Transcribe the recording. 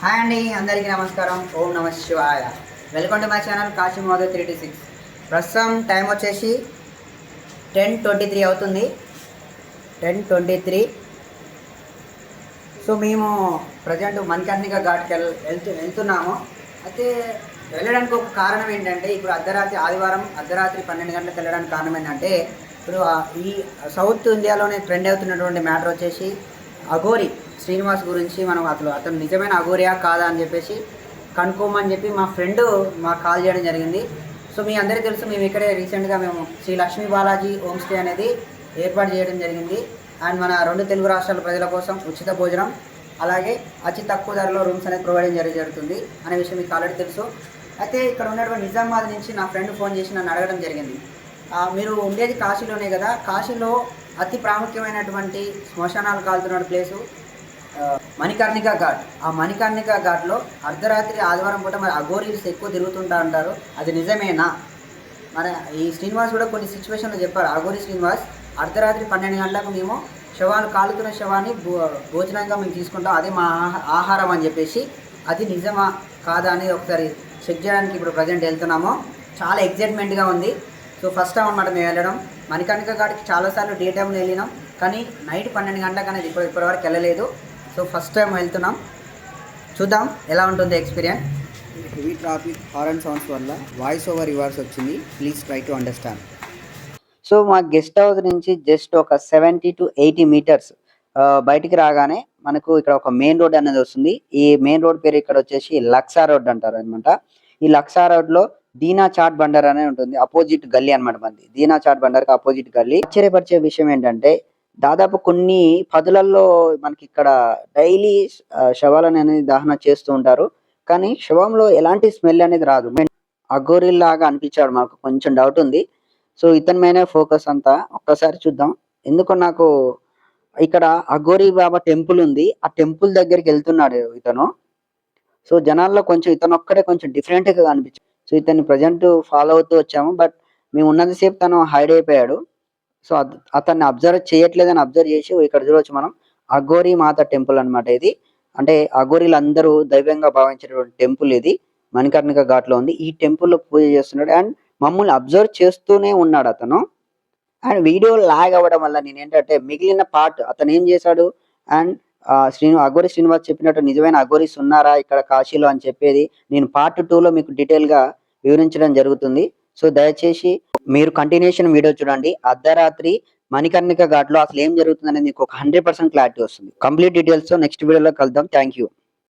Hi అండి అందరికీ నమస్కారం. ఓం నమ శివాయ. Welcome to my channel Kashi Modi three six. ప్రస్తుతం టైం వచ్చేసి టెన్ ట్వంటీ త్రీ అవుతుంది. Ten twenty three. సో మేము ప్రజెంట్ మణికర్ణిక ఘాట్కి వెళ్ వెళ్తూ వెళ్తున్నాము. అయితే వెళ్ళడానికి ఒక కారణం ఏంటంటే ఇప్పుడు అర్ధరాత్రి ఆదివారం అర్ధరాత్రి పన్నెండు గంటలకు వెళ్ళడానికి కారణం ఏంటంటే ఇప్పుడు ఈ సౌత్ ఇండియాలోనే ట్రెండ్ అవుతున్నటువంటి మ్యాటర్ వచ్చేసి అఘోరి. శ్రీనివాస్ గురించి మనం అతను అతను నిజమైన అఘోరియా కాదా అని చెప్పేసి కనుక్కోమని చెప్పి మా ఫ్రెండ్ మాకు కాల్ చేయడం జరిగింది. సో మీ అందరికీ తెలుసు మేము ఇక్కడే రీసెంట్గా మేము శ్రీ లక్ష్మీ బాలాజీ హోమ్ స్టే అనేది ఏర్పాటు చేయడం జరిగింది. అండ్ మన రెండు తెలుగు రాష్ట్రాల ప్రజల కోసం ఉచిత భోజనం అలాగే అతి తక్కువ ధరలో రూమ్స్ అనేది ప్రొవైడ్ చేయడం జరుగుతుంది అనే విషయం మీకు ఆల్రెడీ తెలుసు. అయితే ఇక్కడ ఉన్నటువంటి నిజామాబాద్ నుంచి నా ఫ్రెండ్ ఫోన్ చేసి నన్ను అడగడం జరిగింది. మీరు ఉండేది కాశీలోనే కదా? కాశీలో అతి ప్రాముఖ్యమైనటువంటి శ్మశానాలు కాలుతున్న ప్లేసు. మణికర్ణిక ఘాట్. ఆ మణికర్ణిక ఘాట్లో అర్ధరాత్రి ఆదివారం పూట మరి అఘోరీస్ ఎక్కువ తిరుగుతుంటా అంటారు. అది నిజమేనా? మరి ఈ శ్రీనివాస్ కూడా కొన్ని సిచ్యువేషన్లో చెప్పారు. అఘోరి శ్రీనివాస్ అర్ధరాత్రి పన్నెండు గంటలకు మేము శవాన్ని కాలుతున్న శవాన్ని భో భోజనంగా మేము తీసుకుంటాం. అదే మా ఆహా- ఆహారం అని చెప్పేసి. అది నిజమా? కాదా? అనేది ఒకసారి చెక్ చేయడానికి ఇప్పుడు ప్రజెంట్ వెళ్తున్నాము. చాలా ఎగ్జైట్మెంట్గా ఉంది. సో ఫస్ట్ టైం అనమాట మేము వెళ్ళడం. మణికర్ణిక ఘాట్కి చాలాసార్లు డే టైంలో వెళ్ళినాం. కానీ నైట్ పన్నెండు గంటలకు అనేది ఇప్పుడు ఇప్పటివరకు వెళ్ళలేదు. సో ఫస్ట్ టైం వెళ్తున్నాం. చూద్దాం ఎలా ఉంటుంది experience. Heavy traffic horn sounds వల్ల వాయిస్ ఓవర్ రివర్స్ వచ్చింది. Please try to understand. So మా గెస్ట్ హౌస్ నుంచి జస్ట్ ఒక సెవెంటీ టు ఎయిటీ మీటర్స్ బయటికి రాగానే మనకు ఇక్కడ ఒక మెయిన్ రోడ్ అనేది వస్తుంది. ఈ మెయిన్ రోడ్ పేరు ఇక్కడ వచ్చేసి లక్సా రోడ్ అంటారు అనమాట ఈ లక్సా రోడ్లో దీనా చాట్ బండర్ అనే ఉంటుంది. అపోజిట్ గల్లీ అనమాట మనది. దీనా చాట్ బండర్కి అపోజిట్ గల్లీ. ఆశ్చర్యపరిచే విషయం ఏంటంటే దాదాపు కొన్ని పదులలో మనకి ఇక్కడ డైలీ శవాలను అనేది దహన చేస్తూ ఉంటారు. కానీ శవంలో ఎలాంటి స్మెల్ అనేది రాదు. అగోరి లాగా అనిపించాడు మాకు. కొంచెం డౌట్ ఉంది. సో ఇతని మీదనే ఫోకస్ అంతా. ఒక్కసారి చూద్దాం. ఎందుకు నాకు ఇక్కడ అఘోరి బాబా టెంపుల్ ఉంది. ఆ టెంపుల్ దగ్గరికి వెళ్తున్నాడు ఇతను. సో జనాల్లో కొంచెం ఇతను ఒక్కడే కొంచెం డిఫరెంట్గా కనిపించాడు సో ఇతన్ని ప్రజెంట్ ఫాలో అవుతూ వచ్చాము. బట్ మేము ఉన్నంతసేపు తను హైడ్ అయిపోయాడు. సో అత- అతన్ని అబ్జర్వ్ చేయట్లేదని అబ్జర్వ్ చేసి ఇక్కడ చూడవచ్చు మనం. అఘోరి మాత టెంపుల్ అన్నమాట ఇది. అంటే అఘోరీలు అందరూ దైవంగా భావించినటువంటి టెంపుల్ ఇది. మణికర్ణిక ఘాట్లో ఉంది. ఈ టెంపుల్లో పూజ చేస్తున్నాడు. అండ్ మమ్మల్ని అబ్జర్వ్ చేస్తూనే ఉన్నాడు అతను. అండ్ వీడియో లాగ్ అవ్వడం వల్ల నేను ఏంటంటే మిగిలిన పార్ట్ అతను ఏం చేశాడు? అండ్ శ్రీను అఘోరి శ్రీనివాస్ చెప్పినట్టు నిజమైన అఘోరీస్ ఉన్నారా ఇక్కడ కాశీలో అని చెప్పేది నేను పార్ట్లో మీకు డీటెయిల్గా వివరించడం జరుగుతుంది. సో దయచేసి మీరు కంటిన్యూషన్ వీడియో చూడండి. అర్ధరాత్రి మణికర్ణిక ఘాట్లో అసలు ఏం జరుగుతుంది అనేది మీకు ఒక హండ్రెడ్ పర్సెంట్ క్లారిటీ వస్తుంది. కంప్లీట్ డీటెయిల్స్తో నెక్స్ట్ వీడియోలో కలుద్దాం. Thank you